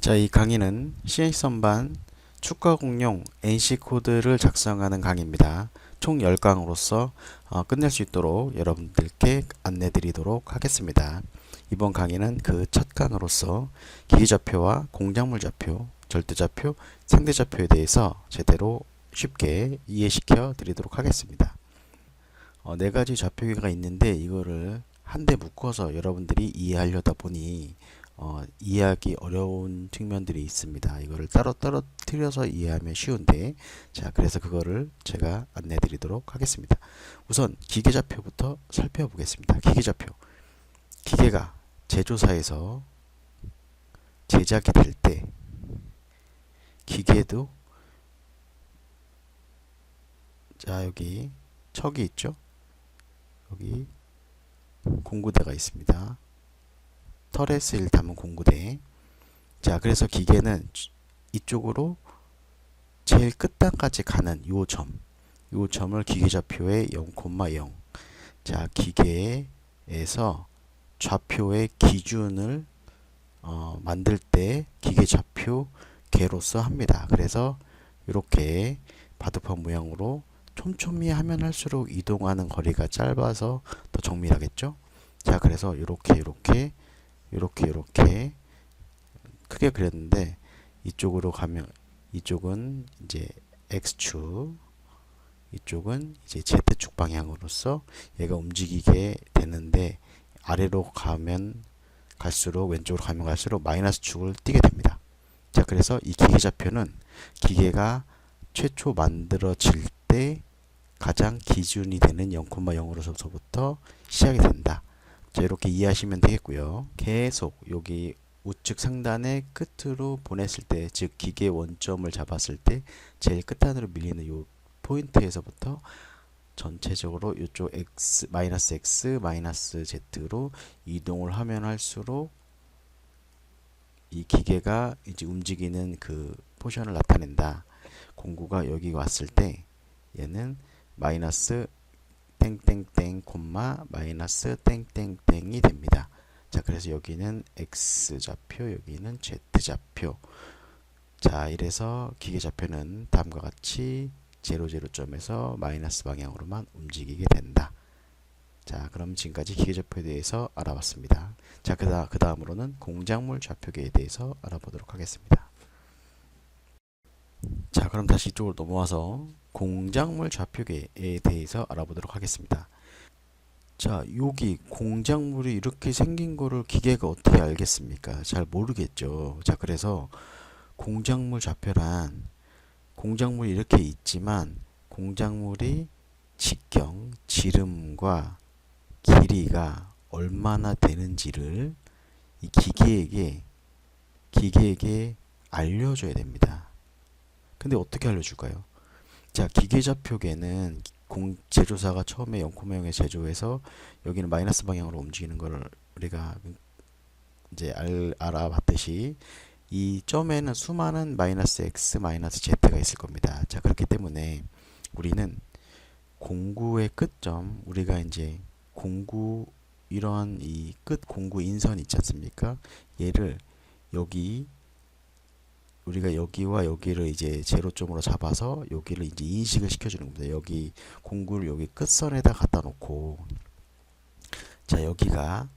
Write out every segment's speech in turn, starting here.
자, 이 강의는 CNC선반 축가 공용 NC 코드를 작성하는 강의입니다. 총 10강으로서 어, 끝낼 수 있도록 여러분들께 안내 드리도록 하겠습니다. 이번 강의는 그 첫 강으로서 기기좌표와 공작물좌표, 절대좌표, 상대좌표에 대해서 제대로 쉽게 이해시켜 드리도록 하겠습니다. 어, 네 가지 좌표기가 있는데 이거를 한데 묶어서 여러분들이 이해하려다 보니 어, 이해하기 어려운 측면들이 있습니다. 이거를 따로 떨어뜨려서 이해하면 쉬운데 자 그래서 그거를 제가 안내 드리도록 하겠습니다. 우선 기계좌표부터 살펴보겠습니다. 기계좌표 기계가 제조사에서 제작이 될 때 기계도 자 여기 척이 있죠 여기 공구대가 있습니다 터렛을 담은 공구대 자 그래서 기계는 이쪽으로 제일 끝단까지 가는 요 점, 요 점을 기계좌표의 0,0 자 기계에서 좌표의 기준을 어, 만들 때 기계좌표 개로서 합니다. 그래서 이렇게 바둑판 모양으로 촘촘히 하면 할수록 이동하는 거리가 짧아서 더 정밀하겠죠? 자, 그래서 이렇게 이렇게 이렇게 이렇게 크게 그렸는데 이쪽으로 가면 이쪽은 이제 x축 이쪽은 이제 z축 방향으로서 얘가 움직이게 되는데 아래로 가면 갈수록 왼쪽으로 가면 갈수록 마이너스 축을 띄게 됩니다. 자 그래서 이 기계 좌표는 기계가 최초 만들어질 때 가장 기준이 되는 0,0으로서부터 시작이 된다. 자, 이렇게 이해하시면 되겠고요. 계속 여기 우측 상단의 끝으로 보냈을 때, 즉 기계 원점을 잡았을 때 제일 끝단으로 밀리는 요 포인트에서부터 전체적으로 이쪽 x 마이너스 x 마이너스 z로 이동을 하면 할수록 이 기계가 이제 움직이는 그 포션을 나타낸다. 공구가 여기 왔을 때 얘는 마이너스 땡땡땡 콤마 마이너스 땡땡땡이 됩니다. 자 그래서 여기는 x좌표 여기는 z좌표 자 이래서 기계좌표는 다음과 같이 00점에서 마이너스 방향으로만 움직이게 된다. 자 그럼 지금까지 기계좌표에 대해서 알아봤습니다. 자 그 다음으로는 공작물 좌표계에 대해서 알아보도록 하겠습니다. 자 그럼 다시 이쪽으로 넘어와서 공작물 좌표계에 대해서 알아보도록 하겠습니다. 자, 여기 공작물이 이렇게 생긴 거를 기계가 어떻게 알겠습니까? 잘 모르겠죠. 자, 그래서 공작물 좌표란 공작물이 이렇게 있지만 공작물이 직경, 지름과 길이가 얼마나 되는지를 이 기계에게 기계에게 알려줘야 됩니다. 근데 어떻게 알려줄까요? 자, 기계좌표계는 공 제조사가 처음에 0,0에 제조해서 여기는 마이너스 방향으로 움직이는 걸 우리가 이제 알, 알아봤듯이 이 점에는 수많은 마이너스 x 마이너스 z가 있을 겁니다. 자, 그렇기 때문에 우리는 공구의 끝점 우리가 이제 공구 이러한 이 끝 공구 인선 있지 않습니까? 얘를 여기 우리가 여기와 여기를 이제 제로점으로 잡아서 여기를 이제 인식을 시켜주는 겁니다. 여기 공구를 여기 끝선에다 갖다 놓고 자 여기가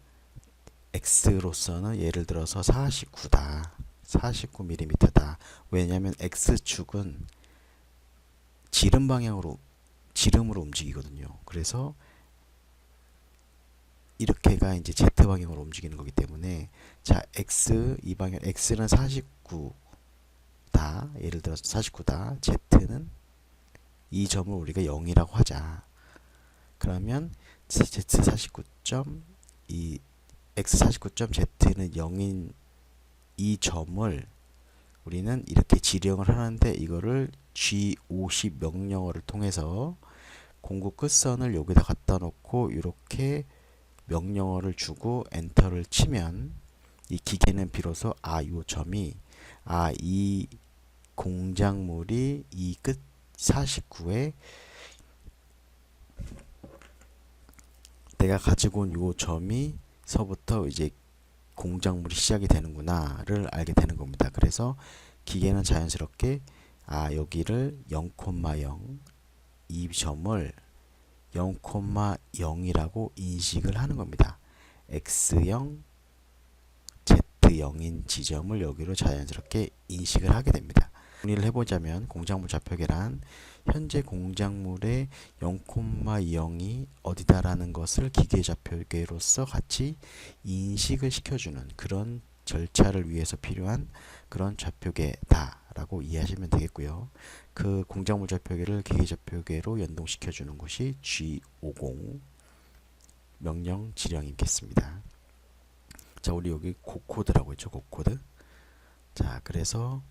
x로서는 예를 들어서 49다. 49mm다. 왜냐하면 x축은 지름 방향으로 지름으로 움직이거든요. 그래서 이렇게가 이제 z 방향으로 움직이는 거기 때문에 자 x 이 방향 x는 49 다 예를 들어서 49다 z는 이 점을 우리가 0이라고 하자. 그러면 z49점 이 x49점 z는 0인 이 점을 우리는 이렇게 지령을 하는데 이거를 G50 명령어를 통해서 공구 끝선을 여기다 갖다 놓고 이렇게 명령어를 주고 엔터를 치면 이 기계는 비로소 아 요 점이 아이 공작물이 이 끝 49에 내가 가지고 온 요 점이 서부터 이제 공작물이 시작이 되는구나를 알게 되는 겁니다. 그래서 기계는 자연스럽게 아 여기를 0,0 이 점을 0,0이라고 인식을 하는 겁니다. x0, z0인 지점을 여기로 자연스럽게 인식을 하게 됩니다. 정리를 해보자면 공작물 좌표계란 현재 공작물의 0,0이 어디다라는 것을 기계 좌표계로서 같이 인식을 시켜주는 그런 절차를 위해서 필요한 그런 좌표계다 라고 이해하시면 되겠고요. 그 공작물 좌표계를 기계 좌표계로 연동시켜 주는 것이 G50 명령 지령이겠습니다. 자, 우리 여기 고코드라고 했죠. 고코드. 자, 그래서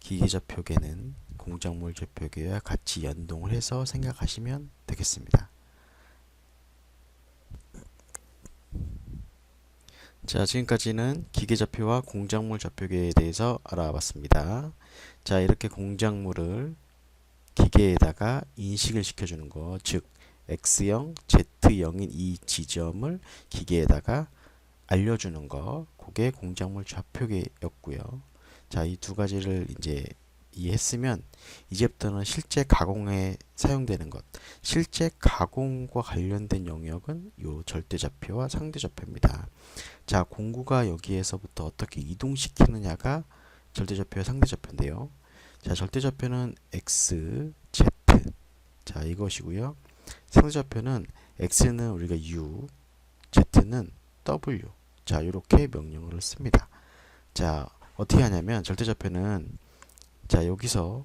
기계 좌표계는 공작물 좌표계와 같이 연동을 해서 생각하시면 되겠습니다. 자, 지금까지는 기계 좌표와 공작물 좌표계에 대해서 알아봤습니다. 자, 이렇게 공작물을 기계에다가 인식을 시켜주는 거, 즉 X0, Z0인 이 지점을 기계에다가 알려주는 거, 그게 공작물 좌표계였고요. 자, 이 두 가지를 이제 이해했으면 이제부터는 실제 가공에 사용되는 것, 실제 가공과 관련된 영역은 요 절대좌표와 상대좌표입니다. 자, 공구가 여기에서부터 어떻게 이동시키느냐가 절대좌표와 상대좌표인데요. 자, 절대좌표는 x, z. 자, 이것이고요. 상대좌표는 x는 우리가 u, z는 w. 자, 이렇게 명령어를 씁니다. 자, 어떻게 하냐면 절대좌표는 자, 여기서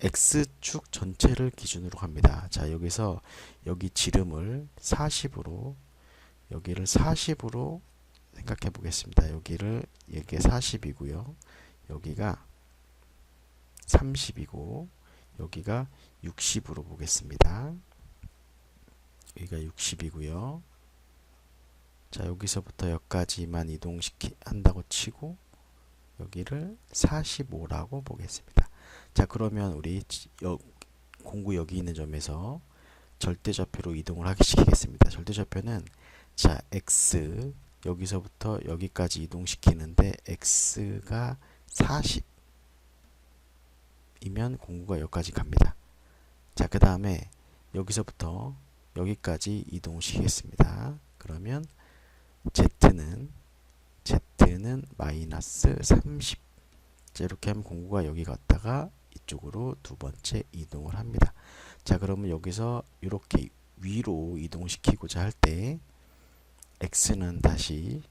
x축 전체를 기준으로 합니다. 자, 여기서 여기 지름을 40으로 여기를 40으로 생각해 보겠습니다. 여기를 여기 40이고요. 여기가 30이고 여기가 60으로 보겠습니다. 여기가 60이고요. 자, 여기서부터 여기까지만 이동시키 한다고 치고 여기를 45라고 보겠습니다. 자, 그러면 우리 여, 공구 여기 있는 점에서 절대좌표로 이동을 하기 시키겠습니다. 절대좌표는 자, x 여기서부터 여기까지 이동시키는데 x가 40이면 공구가 여기까지 갑니다. 자, 그 다음에 여기서부터 여기까지 이동시키겠습니다. 그러면 z는 z는 마이너스 30. 자, 이렇게 하면 공구가 여기 갔다가 이쪽으로 두 번째 이동을 합니다. 자, 그러면 여기서 이렇게 위로 이동시키고자 할 때 x는 다시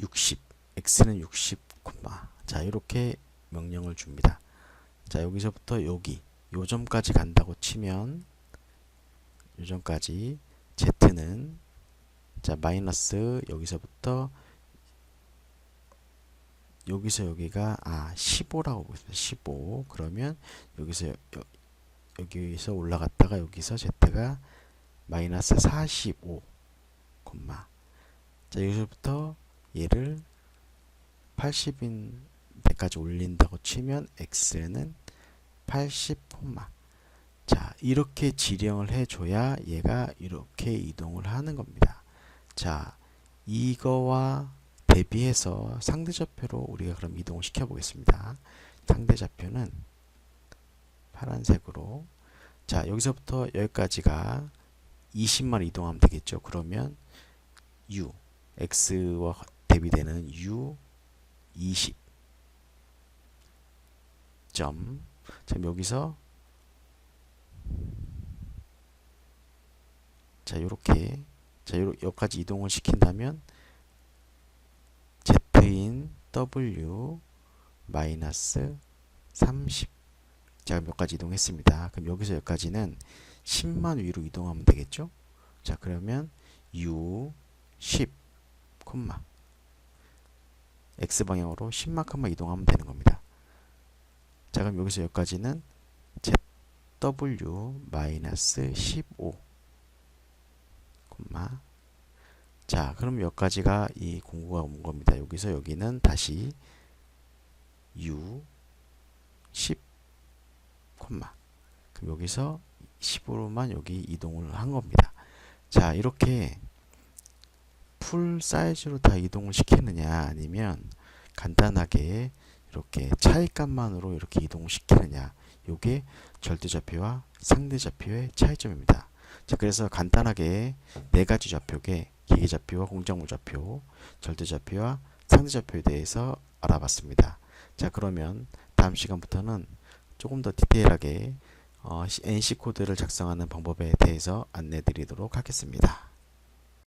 60, x는 60, 자, 이렇게 명령을 줍니다. 자, 여기서부터 여기 요 점까지 간다고 치면 요 점까지 z는 자, 마이너스 여기서부터 여기서 여기가 아 15라고 보겠습니다. 15 그러면 여기서 여, 여기서 올라갔다가 여기서 z가 마이너스 45 콤마 자 여기서부터 얘를 80인 데까지 올린다고 치면 x는 80 콤마 자 이렇게 지령을 해줘야 얘가 이렇게 이동을 하는 겁니다. 자, 이거와 대비해서 상대좌표로 우리가 그럼 이동을 시켜 보겠습니다. 상대좌표는 파란색으로 자, 여기서부터 여기까지가 20만 이동하면 되겠죠. 그러면 u x와 대비되는 u 20 점. 자, 여기서 자, 요렇게 자, 여기까지 이동을 시킨다면 z인 w 마이너스 30. 자, 몇 가지 이동했습니다. 그럼 여기서 여기까지는 10만 위로 이동하면 되겠죠? 자, 그러면 u 10, 콤마 x 방향으로 10만큼만 이동하면 되는 겁니다. 자, 그럼 여기서 여기까지는 zw 마이너스 15 콤마. 자 그럼 여기까지가 이 공구가 온 겁니다. 여기서 여기는 다시 u 10 콤마. 그럼 여기서 10으로만 여기 이동을 한 겁니다. 자 이렇게 풀 사이즈로 다 이동을 시키느냐 아니면 간단하게 이렇게 차이값만으로 이렇게 이동을 시키느냐 요게 절대좌표와 상대좌표의 차이점입니다. 자 그래서 간단하게 네 가지 좌표계 기계 좌표와 공작물 좌표 절대 좌표와 상대 좌표에 대해서 알아봤습니다. 자 그러면 다음 시간부터는 조금 더 디테일하게 어, NC 코드를 작성하는 방법에 대해서 안내 드리도록 하겠습니다.